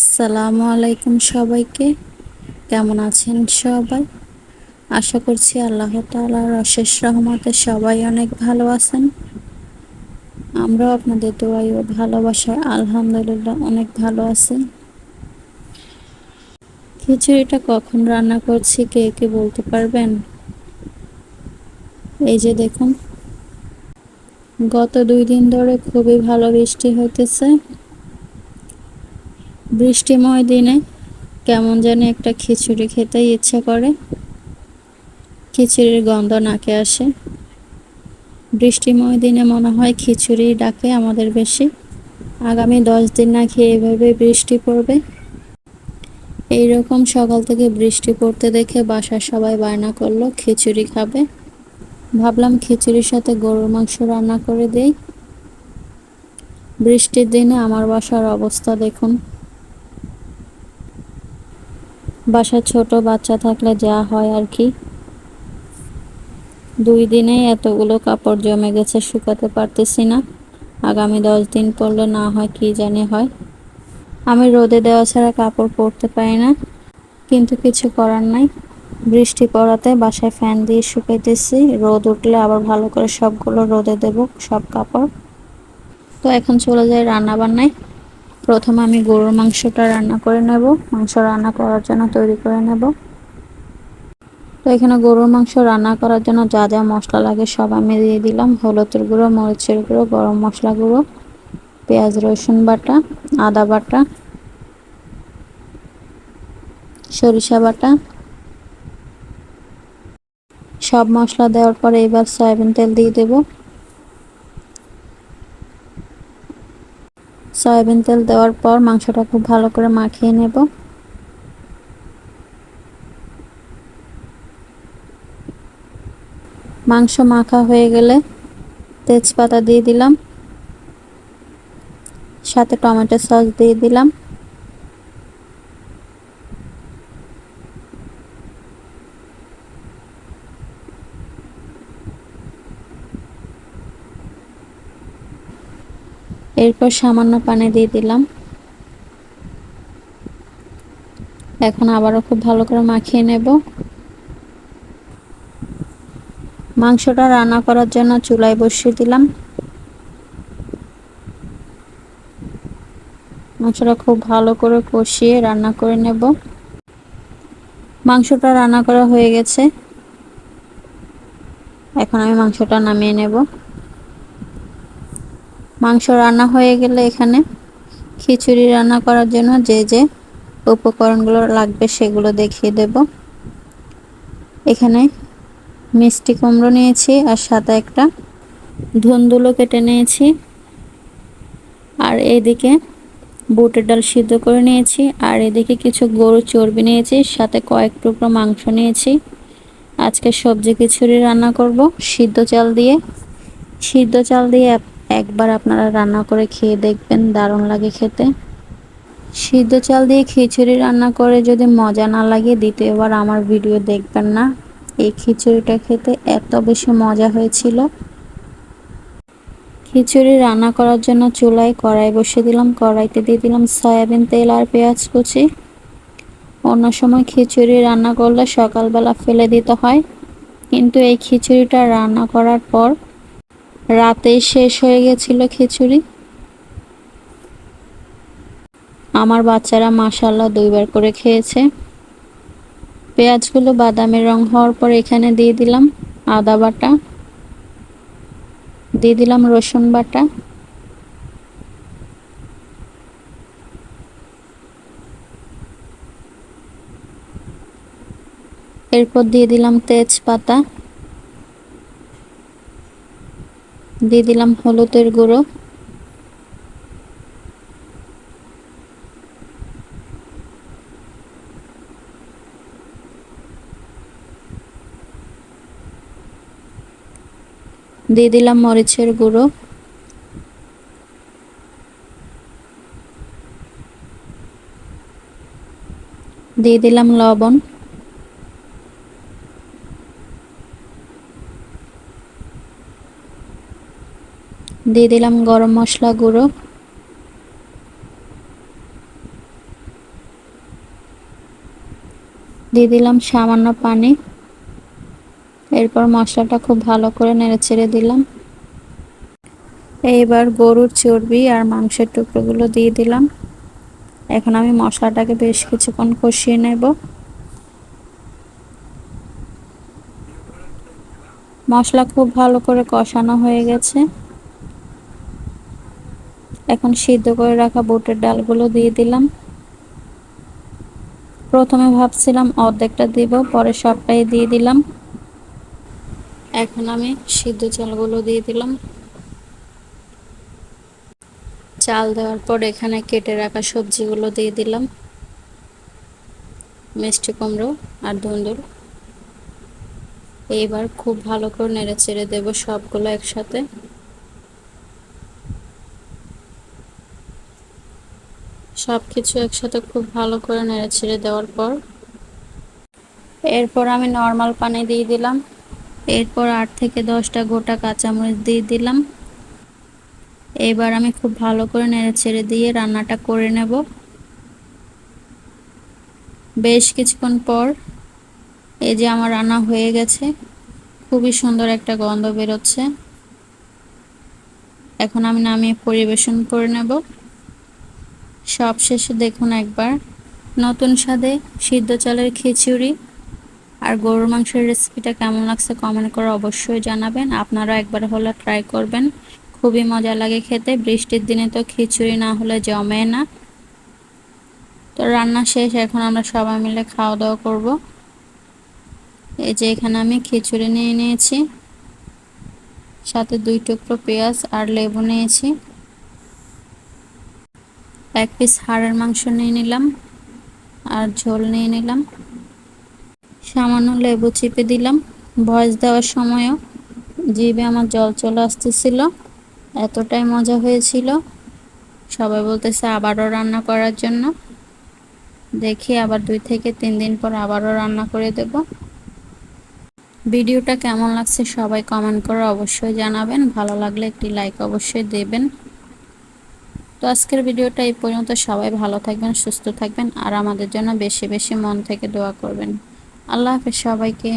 আসসালামু আলাইকুম সবাইকে। কেমন আছেন সবাই? আশা করছি আল্লাহ তালার অশেষ রহমতে সবাই অনেক ভালো আছেন। আমরাও আপনাদের দোয়াই ও ভালোবাসায় আলহামদুলিল্লাহ অনেক ভালো আছি। খিচুড়িটা কখন রান্না করছি কে কে বলতে পারবেন? এই যে দেখুন, গত দুই দিন ধরে খুবই ভালো বৃষ্টি হইতেছে। বৃষ্টিময় দিনে কেমন জানি একটা খিচুড়ি খেতেই ইচ্ছা করে। খিচুড়ির গন্ধ নাকে আসে। বৃষ্টিময় দিনে মনে হয় খিচুড়ি ডাকে আমাদের বেশি। আগামী দশ দিন নাকি এভাবে বৃষ্টি পড়বে। এই রকম সকাল থেকে বৃষ্টি পড়তে দেখে বাসার সবাই বায়না করল, খিচুড়ি খাবে। ভাবলাম খিচুড়ির সাথে গরুর মাংস রান্না করে দেই। বৃষ্টির দিনে আমার বাসার অবস্থা দেখুন। বাসায় ছোট বাচ্চা থাকলে যা হয় আর কি। দুই দিনেই এতগুলো কাপড় জমে গেছে, শুকাতে পারতেছি না। আগামী দশ দিন পরলে না হয় কি জানি হয়। আমি রোদে দেওয়া ছাড়া কাপড় পরতে পারি না, কিন্তু কিছু করার নাই। বৃষ্টি পড়াতে বাসায় ফ্যান দিয়ে শুকাইতেছি, রোদ উঠলে আবার ভালো করে সবগুলো রোদে দেব, সব কাপড়। তো এখন চলে যাই রান্না বান্নায় প্রথমে আমি গরুর মাংসটা রান্না করে নেব। মাংস রান্না করার জন্য তৈরি করে নেব। তো এখানে গরুর মাংস রান্না করার জন্য যা যা মশলা লাগে সব আমি দিয়ে দিলাম। হলুদের গুঁড়ো, মরিচের গুঁড়ো, গরম মশলা গুঁড়ো, পেঁয়াজ, রসুন বাটা, আদা বাটা, সরিষা বাটা। সব মশলা দেওয়ার পরে এবার সয়াবিন তেল দিয়ে দেব। সয়াবিন তেল দেওয়ার পর মাংসটা খুব ভালো করে মাখিয়ে নেব। মাংস মাখা হয়ে গেলে তেজপাতা দিয়ে দিলাম, সাথে টমেটো সস দিয়ে দিলাম। এরপর সামান্য পানি দিয়ে দিলাম। এখন আবারও খুব ভালো করে মাখিয়ে নেব। মাংসটা রান্না করার জন্য চুলায় বসিয়ে দিলাম। মাংসটা খুব ভালো করে কষিয়ে রান্না করে নেব। মাংসটা রান্না করা হয়ে গেছে। এখন আমি মাংসটা নামিয়ে নেব। মাংস রান্না হয়ে গেলে এখানে খিচুড়ি রান্না করার জন্য যে যে উপকরণগুলো লাগবে সেগুলো দেখিয়ে দেব। এখানে মিষ্টি কুমড়ো নিয়েছি আর সাথে একটা ধুন্দুলো কেটে নিয়েছি। আর এদিকে বুটের ডাল সিদ্ধ করে নিয়েছি আর এদিকে কিছু গরু চর্বি নিয়েছি, সাথে কয়েক টুকরো মাংস নিয়েছি। আজকে সবজি খিচুড়ি রান্না করব, সিদ্ধ চাল দিয়ে। সিদ্ধ চাল দিয়ে একবার আপনারা রান্না করে খেয়ে দেখবেন, দারুণ লাগে খেতে। সিদ্ধ চাল দিয়ে খিচুড়ি রান্না করে যদি মজা না লাগে, দ্বিতীয়বার আমার ভিডিও দেখবেন না। এই খিচুড়িটা খেতে এত বেশি মজা হয়েছিল। খিচুড়ি রান্না করার জন্য চুলায় কড়াই বসিয়ে দিলাম, কড়াইতে দিয়ে দিলাম সয়াবিন তেল আর পেঁয়াজ কুচি। অন্য সময় খিচুড়ি রান্না করলে সকালবেলা ফেলে দিতে হয়। কিন্তু এই খিচুড়িটা রান্না করার পর রাতেই শেষ হয়ে গেছিল খিচুড়ি। আমার বাচ্চারা মাসাল্লাহ দুইবার করে খেয়েছে। পেঁয়াজগুলো বাদামের রং হওয়ার পর এখানে দিয়ে দিলাম আদা বাটা, দিয়ে দিলাম রসুন বাটা। এরপর দিয়ে দিলাম তেজপাতা। দিয়ে দিলাম হলুদের গুঁড়ো। দিয়ে দিলাম মরিচের গুঁড়ো। দিয়ে দিলাম লবণ। দিয়ে দিলাম গরম মশলা গুঁড়ো। দিয়ে দিলাম সামান্য পানি। এরপর মশলাটা খুব ভালো করে নেড়ে ছেড়ে দিলাম। এইবার গরুর চর্বি আর মাংসের টুকরোগুলো দিয়ে দিলাম। এখন আমি মশলাটাকে বেশ কিছুক্ষণ কষিয়ে নেব। মশলা খুব ভালো করে কষানো হয়ে গেছে। এখন সিদ্ধ করে রাখা বুটের ডালগুলো দিয়ে দিলাম। প্রথমে ভাবছিলাম অর্ধেকটা দিব, পরে সবটাই দিয়ে দিলাম। এখন আমি সিদ্ধ চালগুলো দিয়ে দিলাম। চাল দেওয়ার পর এখানে কেটে রাখা সবজিগুলো দিয়ে দিলাম। মিষ্টি কুমড়ো আর ধুন্দুল এইবার খুব ভালো করে নেড়ে চেড়ে দেবো সবগুলো একসাথে। সব কিছু একসাথে খুব ভালো করে নেড়ে ছেড়ে দেওয়ার পর এরপর আমি নর্মাল পানি দিয়ে দিলাম। এরপর আট থেকে দশটা গোটা কাঁচামরিচ দিয়ে দিলাম। এবার আমি খুব ভালো করে নেড়ে ছেড়ে দিয়ে রান্নাটা করে নেব। বেশ কিছুক্ষণ পর এই যে আমার রান্না হয়ে গেছে, খুবই সুন্দর একটা গন্ধ বেরোচ্ছে। এখন আমি নামিয়ে পরিবেশন করে নেব। সব শেষে দেখুন একবার। নতুন স্বাদে সিদ্ধ চালের খিচুড়ি। আর গরুর মাংসের রেসিপিটা কেমন লাগছে কমেন্ট করে অবশ্যই জানাবেন। আপনারা একবার হলে ট্রাই করবেন। খুবই মজা লাগে খেতে। বৃষ্টির দিনে তো খিচুড়ি না হলে জমে না। তো রান্না শেষ, এখন আমরা সবাই মিলে খাওয়া দাওয়া করব। এই যে এখানে আমি খিচুড়ি নিয়ে নিয়েছি। সাথে দুই টুকরো পেঁয়াজ আর লেবু নিয়েছি। এক পিস হাড়ের মাংস নিয়ে নিলাম আর ঝোল নিয়ে নিলাম। সামান্য লেবু চিপে দিলাম। ভয়েস দেওয়ার সময়ও জিভে আমার জল চলে আসতেছিল। এতটাই মজা হয়েছিল। সবাই বলতেছে আবারও রান্না করার জন্য। দেখি আবার দুই থেকে তিন দিন পর আবারও রান্না করে দেব। ভিডিওটা কেমন লাগছে সবাই কমেন্ট করে অবশ্যই জানাবেন। ভালো লাগলে একটি লাইক অবশ্যই দেবেন। তো আজকের ভিডিওটা এই পর্যন্ত। সবাই ভালো থাকবেন, সুস্থ থাকবেন, আর আমাদের জন্য বেশি বেশি মন থেকে দোয়া করবেন। আল্লাহ হাফেজ সবাইকে।